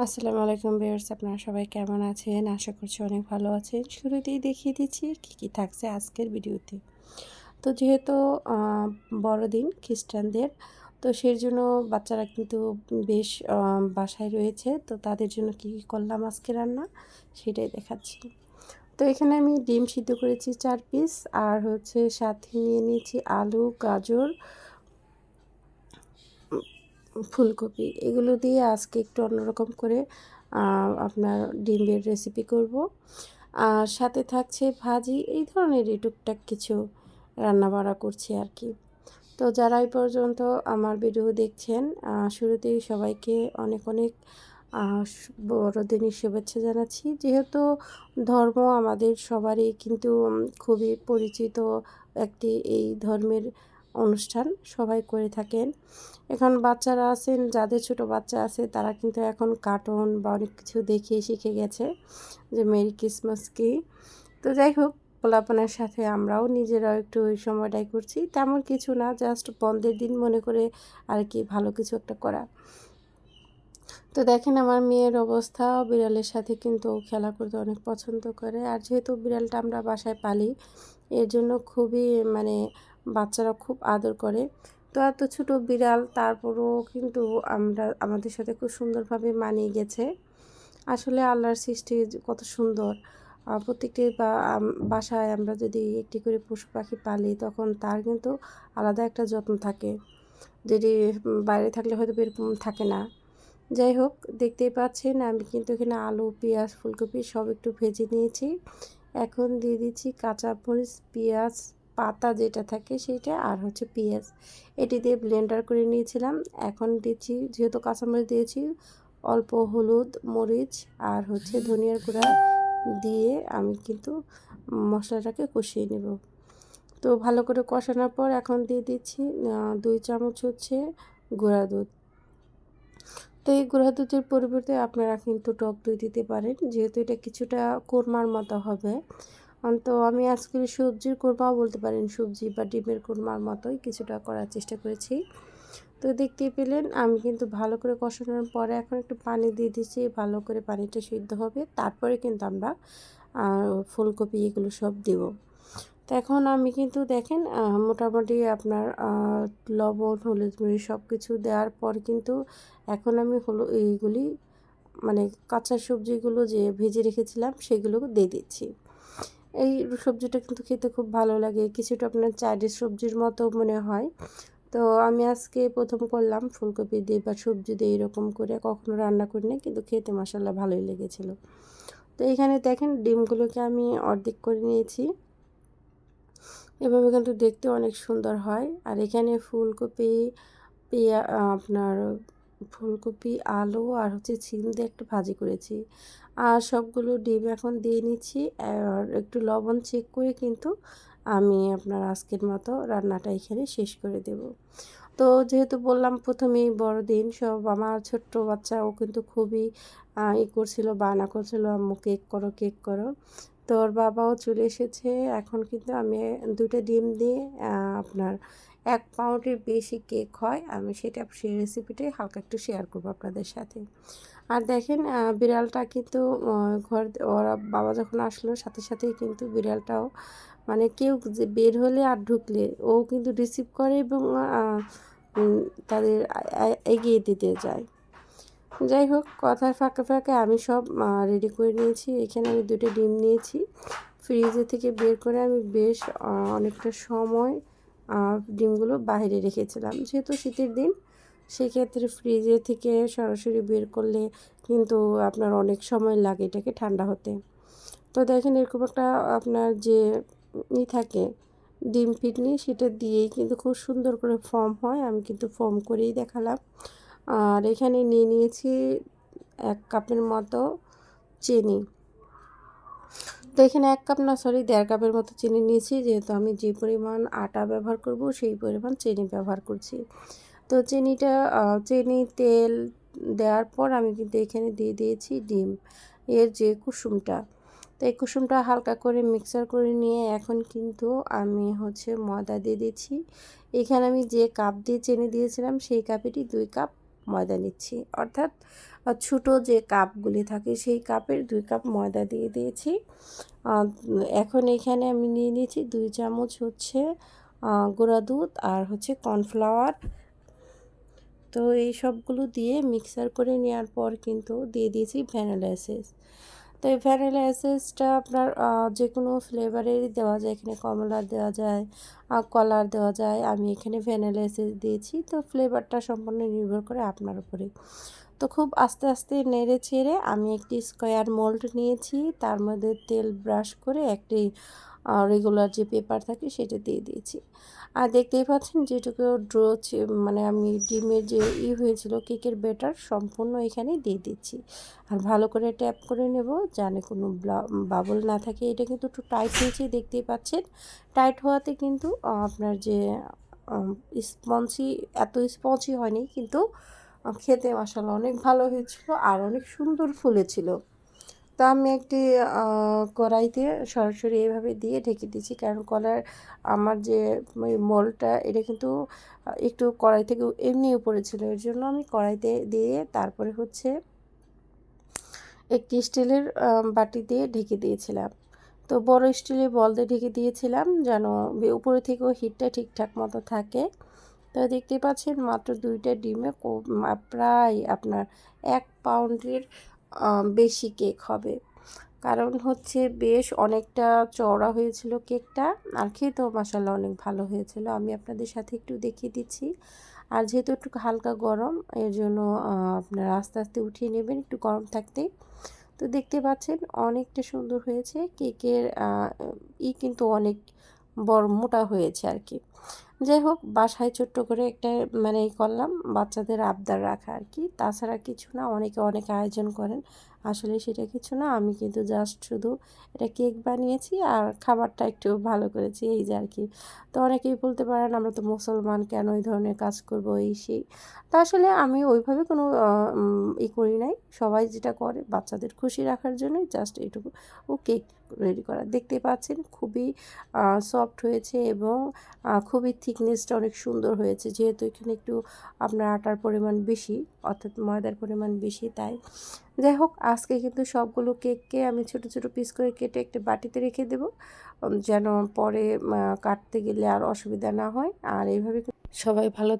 আসসালামু আলাইকুম ভিউয়ার্স, আপনারা সবাই কেমন আছেন? আশা করছি অনেক ভালো আছেন। শুরুতেই দেখিয়ে দিচ্ছি কী কী থাকছে আজকের ভিডিওতে। তো যেহেতু বড়দিন খ্রিস্টানদের, তো সেই জন্য বাচ্চারা কিন্তু বেশ বাসায় রয়েছে। তো তাদের জন্য কী কী করলাম আজকে রান্না, সেটাই দেখাচ্ছি। তো এখানে আমি ডিম সিদ্ধ করেছি চার পিস আর হচ্ছে সাথে নিয়ে নিয়েছি আলু, গাজর ফুলকপি, এগুলো দিয়ে আজকে একটু অন্যরকম করে আপনার ডিমের রেসিপি করব। আর সাথে থাকছে ভাজি, এই ধরনেরই টুকটাক কিছু রান্না বাড়া করছি আর কি। তো যারা এই পর্যন্ত আমার ভিডিও দেখছেন শুরুতেই সবাইকে অনেক অনেক বড়দিনের শুভেচ্ছা জানাচ্ছি। যেহেতু ধর্ম আমাদের সবারই কিন্তু খুবই পরিচিত একটি এই ধর্মের অনুষ্ঠান সবাই করে থাকেন। এখন বাচ্চারা আছেন, যাদের ছোট বাচ্চা আছে, তারা কিন্তু এখন কার্টুন বা অনেক কিছু দেখিয়ে শিখে গেছে যে মেরি ক্রিসমাস কি। তো যাই হোক, পোলাপনের সাথে আমরাও নিজেরাও একটু ওই সময়টাই করছি। তেমন কিছু না জাস্ট বন্ধের দিন মনে করে আর কি ভালো কিছু একটা করা। তো দেখেন আমার মেয়ের অবস্থা, বিড়ালের সাথে কিন্তু খেলা করতে অনেক পছন্দ করে। আর যেহেতু বিড়ালটা আমরা বাসায় পালি, এর জন্য খুবই মানে বাচ্চারা খুব আদর করে। তো এত ছোটো বিড়াল, তারপরও কিন্তু আমরা, আমাদের সাথে খুব সুন্দরভাবে মানিয়ে গেছে। আসলে আল্লাহর সৃষ্টি কত সুন্দর। প্রত্যেকটি বাসায় আমরা যদি একটি করে পশু পাখি পালি, তখন তার কিন্তু আলাদা একটা যত্ন থাকে। যেটি বাইরে থাকলে হয়তো এরকম থাকে না। যাই হোক, দেখতেই পাচ্ছেন, আমি কিন্তু এখানে আলু, পেঁয়াজ, ফুলকপি সব একটু ভেজে নিয়েছি। এখন দিয়ে দিচ্ছি কাঁচা মরিচ, পেঁয়াজ পাতা যেটা থাকে সেইটা আর হচ্ছে পেঁয়াজ। এটি দিয়ে ব্লেন্ডার করে নিয়েছিলাম। এখন দিচ্ছি, যেহেতু কাঁচামরিচ দিয়েছি, অল্প হলুদ, মরিচ আর হচ্ছে ধনিয়ার গুঁড়া দিয়ে আমি কিন্তু মশলাটাকে কষিয়ে নেব। তো ভালো করে কষানোর পর এখন দিয়ে দিচ্ছি দুই চামচ হচ্ছে গুঁড়া দুধ। তো এই গুঁড়া দুধের পরিবর্তে আপনারা কিন্তু টক দই দিতে পারেন, যেহেতু এটা কিছুটা কোরমার মতো হবে। তো আমি আজকে সবজির কোরমাও বলতে পারেন, সবজি বা ডিমের কোরমার মতোই কিছুটা করার চেষ্টা করেছি। তো দেখতেই পেলেন, আমি কিন্তু ভালো করে কষানোর পরে এখন একটু পানি দিয়ে দিচ্ছি, ভালো করে পানিটা সিদ্ধ হবে, তারপরে কিন্তু আমরা ফুলকপি এগুলো সব দেব। তো এখন আমি কিন্তু দেখেন মোটামুটি আপনার লবণ, হলুদ মরিচ সব কিছু দেওয়ার পর কিন্তু এখন আমি হলো, এইগুলি মানে কাঁচা সবজিগুলো যে ভেজে রেখেছিলাম, সেগুলো দিয়ে দিচ্ছি। এই সবজিটা কিন্তু খেতে খুব ভালো লাগে। কিছুটা আপনার চাইনিজ সবজির মতো মনে হয়। তো আমি আজকে প্রথম করলাম ফুলকপি দিয়ে বা সবজি দিয়ে এরকম করে। কখনো রান্না করি না কিন্তু খেতে মশালা ভালোই লেগেছিল। তো এখানে দেখেন ডিমগুলোকে আমি অর্ধেক করে নিয়েছি। এভাবে কিন্তু দেখতে অনেক সুন্দর হয়। আর এখানে ফুলকপি, পেঁয়া আপনার ফুলকপি, আলু আর হচ্ছে ছিম দিয়ে একটু ভাজি করেছি। আর সবগুলো ডিম এখন দিয়ে নিচ্ছি। আর একটু লবণ চেক করে কিন্তু আমি আপনার আজকের মতো রান্নাটা এখানে শেষ করে দেব। তো যেহেতু বললাম প্রথমেই বড়দিন, সব আমার ছোট্ট বাচ্চা ও কিন্তু খুবই ই করছিল, বায়না করছিল, আম্মু কেক করো কেক করো। তো ওর বাবাও চলে এসেছে। এখন কিন্তু আমি দুটো ডিম দিয়ে আপনার এক পাউন্ডের বেশি কেক হয়, আমি সেটা সেই রেসিপিটাই হালকা একটু শেয়ার করব আপনাদের সাথে। আর দেখেন বিড়ালটা কিন্তু ঘর, ওরা বাবা যখন আসলো, সাথে সাথেই কিন্তু বিড়ালটাও মানে কেউ যে বের হলে আর ঢুকলে, ও কিন্তু রিসিভ করে এবং তাদের এগিয়ে দিতে যায়। যাই হোক, কথার ফাঁকে ফাঁকে আমি সব রেডি করে নিয়েছি। এখানে আমি দুটো ডিম নিয়েছি। ফ্রিজে থেকে বের করে আমি বেশ অনেকটা সময় ডিমগুলো বাইরে রেখেছিলাম। যেহেতু শীতের দিন, সেক্ষেত্রে ফ্রিজে থেকে সরাসরি বের করলে কিন্তু আপনার অনেক সময় লাগে এটাকে ঠান্ডা হতে। তো দেখেন, এরকম একটা আপনার যে ই থাকে, ডিম ফিটনি সেটা দিয়েই কিন্তু খুব সুন্দর করে ফর্ম হয়। আমি কিন্তু ফর্ম করেই দেখালাম। আর এখানে নিয়ে নিয়েছি এক কাপের মতো চিনি। তো এখানে এক কাপ না সরি দেড় কাপের মতো চিনি নিয়েছি। যেহেতু আমি যে পরিমাণ আটা ব্যবহার করব, সেই পরিমাণ চিনি ব্যবহার করছি। তো চিনিটা চিনি, তেল দেওয়ার পর আমি কিন্তু এখানে দিয়ে দিয়েছি ডিম, এর যে কুসুমটা। তো এই কুসুমটা হালকা করে মিক্সার করে নিয়ে এখন কিন্তু আমি হচ্ছে ময়দা দিয়ে দিচ্ছি। এখানে আমি যে কাপ দিয়ে চিনি দিয়েছিলাম, সেই কাপেরই দুই কাপ ময়দা নিচ্ছি। অর্থাৎ ছোটো যে কাপগুলি থাকে, সেই কাপের দুই কাপ ময়দা দিয়ে দিয়েছি। এখন এখানে আমি নিয়ে নিয়েছি দুই চামচ হচ্ছে গুঁড়া দুধ আর হচ্ছে কর্নফ্লাওয়ার। তো এই সবগুলো দিয়ে মিক্সার করে নেওয়ার পর কিন্তু দিয়ে দিয়েছি ভ্যানিলা এসেন্স। তো এই ভ্যানিলা এসেন্সটা আপনার যে কোনো ফ্লেভারেরই দেওয়া যায়। এখানে কমলার দেওয়া যায় কলার দেওয়া যায়। আমি এখানে ভ্যানিলা এসেন্স দিয়েছি। তো ফ্লেভারটা সম্পূর্ণ নির্ভর করে আপনার উপরে। তো খুব আস্তে আস্তে নেড়ে চেড়ে আমি একটি স্কোয়ার মোল্ড নিয়েছি। তার মধ্যে তেল ব্রাশ করে একটি রেগুলার যে পেপার থাকে সেটা দিয়ে দিয়েছি। আর দেখতেই পাচ্ছেন যেটুকু ড্রো মানে আমি ডিমের যে ই হয়েছিল কেকের বেটার সম্পূর্ণ এখানে দিয়ে দিচ্ছি। আর ভালো করে ট্যাপ করে নেব জানে কোনো বাবল না থাকে। এটা কিন্তু একটু টাইট হয়েছে, দেখতেই পাচ্ছেন। টাইট হওয়াতে কিন্তু আপনার যে স্পঞ্জি, এত স্পঞ্জি হয়নি, কিন্তু খেতে মশালা অনেক ভালো হয়েছিল আর অনেক সুন্দর ফুলেছিল। তা আমি একটি কড়াইতে সরাসরি এভাবে দিয়ে ঢেকে দিয়েছি, কারণ কলার আমার যে মলটা, এটা কিন্তু একটু কড়াই থেকে এমনি উপরে ছিল, এর জন্য আমি কড়াইতে দিয়ে তারপরে হচ্ছে একটি স্টিলের বাটি দিয়ে ঢেকে দিয়েছিলাম। তো বড় স্টিলের বল দিয়ে ঢেকে দিয়েছিলাম যেন উপরে থেকেও হিটটা ঠিকঠাক মতো থাকে। তো দেখতে পাচ্ছেন মাত্র দুইটা ডিমে প্রায় আপনার এক পাউন্ডের বেশি কেক হবে। কারণ হচ্ছে বেশ অনেকটা চওড়া হয়েছিল কেকটা, আর খেতেও মাসাল্লাহ অনেক ভালো হয়েছিল। আমি আপনাদের সাথে একটু দেখিয়ে দিচ্ছি। আর যেহেতু একটু হালকা গরম, এর জন্য আপনার আস্তে আস্তে উঠিয়ে নেবেন একটু গরম থাকতেই তো দেখতে পাচ্ছেন অনেকটা সুন্দর হয়েছে। কেকের ই কিন্তু অনেক বড় মোটা হয়েছে আর কি। যাই হোক, বাসায় ছোট্ট করে একটা মানে করলাম, বাচ্চাদের আবদার রাখা আর কি তাছাড়া কিছু না, অনেকে অনেক আয়োজন করেন। আসলে সেটা কিছু না, আমি কিন্তু জাস্ট শুধু এটা কেক বানিয়েছি আর খাবারটা একটু ভালো করেছি, এই যে আর কি তো অনেকেই বলতে পারেন, আমরা তো মুসলমান, কেন এই ধরনের কাজ করব? এই সেই। তা আসলে আমি ওইভাবে কোনো ই করি নাই। সবাই যেটা করে, বাচ্চাদের খুশি রাখার জন্যই জাস্ট এটুকু ও কেক রেডি করা। দেখতে পাচ্ছেন, খুবই সফট হয়েছে এবং খুবই থিকনেসটা অনেক সুন্দর হয়েছে। যেহেতু এখানে একটু আপনার আটার পরিমাণ বেশি, অর্থাৎ ময়দার পরিমাণ বেশি তাই। যাই হোক, আজকে কিন্তু সবগুলো কেককে আমি ছোট ছোট পিস করে কেটে একটা বাটিতে রেখে দেব যেন পরে কাটতে গেলে আর অসুবিধা না হয়। আর এইভাবে সবাই ভালো